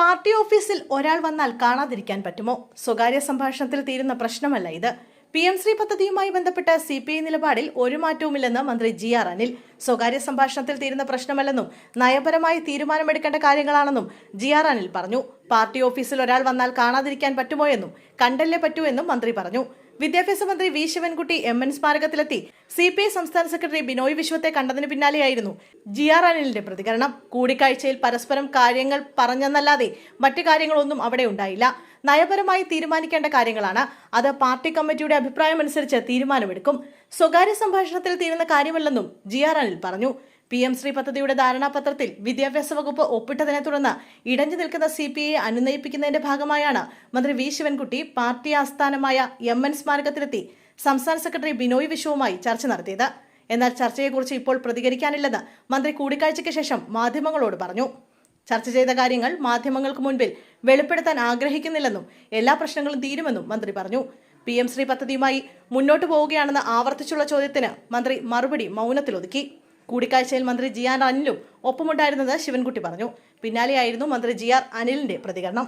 Party ഓഫീസിൽ ഒരാൾ വന്നാൽ കാണാതിരിക്കാൻ പറ്റുമോ? സ്വകാര്യ സംഭാഷണത്തിൽ തീരുന്ന പ്രശ്നമല്ല ഇത്. പി എം ശ്രീ പദ്ധതിയുമായി ബന്ധപ്പെട്ട സി പി ഐ നിലപാടിൽ ഒരു മാറ്റവുമില്ലെന്ന് മന്ത്രി ജി ആർ അനിൽ. സ്വകാര്യ സംഭാഷണത്തിൽ തീരുന്ന പ്രശ്നമല്ലെന്നും നയപരമായി തീരുമാനമെടുക്കേണ്ട കാര്യങ്ങളാണെന്നും ജി ആർ അനിൽ പറഞ്ഞു. പാർട്ടി ഓഫീസിൽ ഒരാൾ വന്നാൽ കാണാതിരിക്കാൻ പറ്റുമോ എന്നും കണ്ടല്ലേ പറ്റൂ എന്നും മന്ത്രി പറഞ്ഞു. വിദ്യാഭ്യാസ മന്ത്രി വി ശിവൻകുട്ടി എം എൻ സ്മാരകത്തിലെത്തി. സി പി ഐ സംസ്ഥാന സെക്രട്ടറി ബിനോയ് വിശ്വത്തെ കണ്ടതിന് പിന്നാലെയായിരുന്നു ജി ആർ അനിലിന്റെ പ്രതികരണം. കൂടിക്കാഴ്ചയിൽ പരസ്പരം കാര്യങ്ങൾ പറഞ്ഞെന്നല്ലാതെ മറ്റു കാര്യങ്ങളൊന്നും അവിടെ ഉണ്ടായില്ല. നയപരമായി തീരുമാനിക്കേണ്ട കാര്യങ്ങളാണ്. അത് പാർട്ടി കമ്മിറ്റിയുടെ അഭിപ്രായമനുസരിച്ച് തീരുമാനമെടുക്കും. സ്വകാര്യ സംഭാഷണത്തിൽ തീരുന്ന കാര്യമല്ലെന്നും ജി ആർ അനിൽ പറഞ്ഞു. പി എം ശ്രീ പദ്ധതിയുടെ ധാരണാപത്രത്തിൽ വിദ്യാഭ്യാസ വകുപ്പ് ഒപ്പിട്ടതിനെ തുടർന്ന് ഇടഞ്ഞു നിൽക്കുന്ന സി പി ഐ അനുനയിപ്പിക്കുന്നതിന്റെ ഭാഗമായാണ് മന്ത്രി വി ശിവൻകുട്ടി പാർട്ടി ആസ്ഥാനമായ എം എൻ സ്മാരകത്തിലെത്തി സംസ്ഥാന സെക്രട്ടറി ബിനോയ് വിശ്വവുമായി ചർച്ച നടത്തിയത്. എന്നാൽ ചർച്ചയെക്കുറിച്ച് ഇപ്പോൾ പ്രതികരിക്കാനില്ലെന്ന് മന്ത്രി കൂടിക്കാഴ്ചയ്ക്ക് ശേഷം മാധ്യമങ്ങളോട് പറഞ്ഞു. ചർച്ച ചെയ്ത കാര്യങ്ങൾ മാധ്യമങ്ങൾക്ക് മുൻപിൽ വെളിപ്പെടുത്താൻ ആഗ്രഹിക്കുന്നില്ലെന്നും എല്ലാ പ്രശ്നങ്ങളും തീരുമെന്നും മന്ത്രി പറഞ്ഞു. പി എം ശ്രീ പദ്ധതിയുമായി മുന്നോട്ടു പോവുകയാണെന്ന് ആവർത്തിച്ചുള്ള ചോദ്യത്തിന് മന്ത്രി മറുപടി മൗനത്തിലൊതുക്കി. കൂടിക്കാഴ്ചയിൽ മന്ത്രി ജി ആർ അനിലും ഒപ്പമുണ്ടായിരുന്നത് ശിവൻകുട്ടി പറഞ്ഞു. പിന്നാലെയായിരുന്നു മന്ത്രി ജി ആർ അനിലിന്റെ പ്രതികരണം.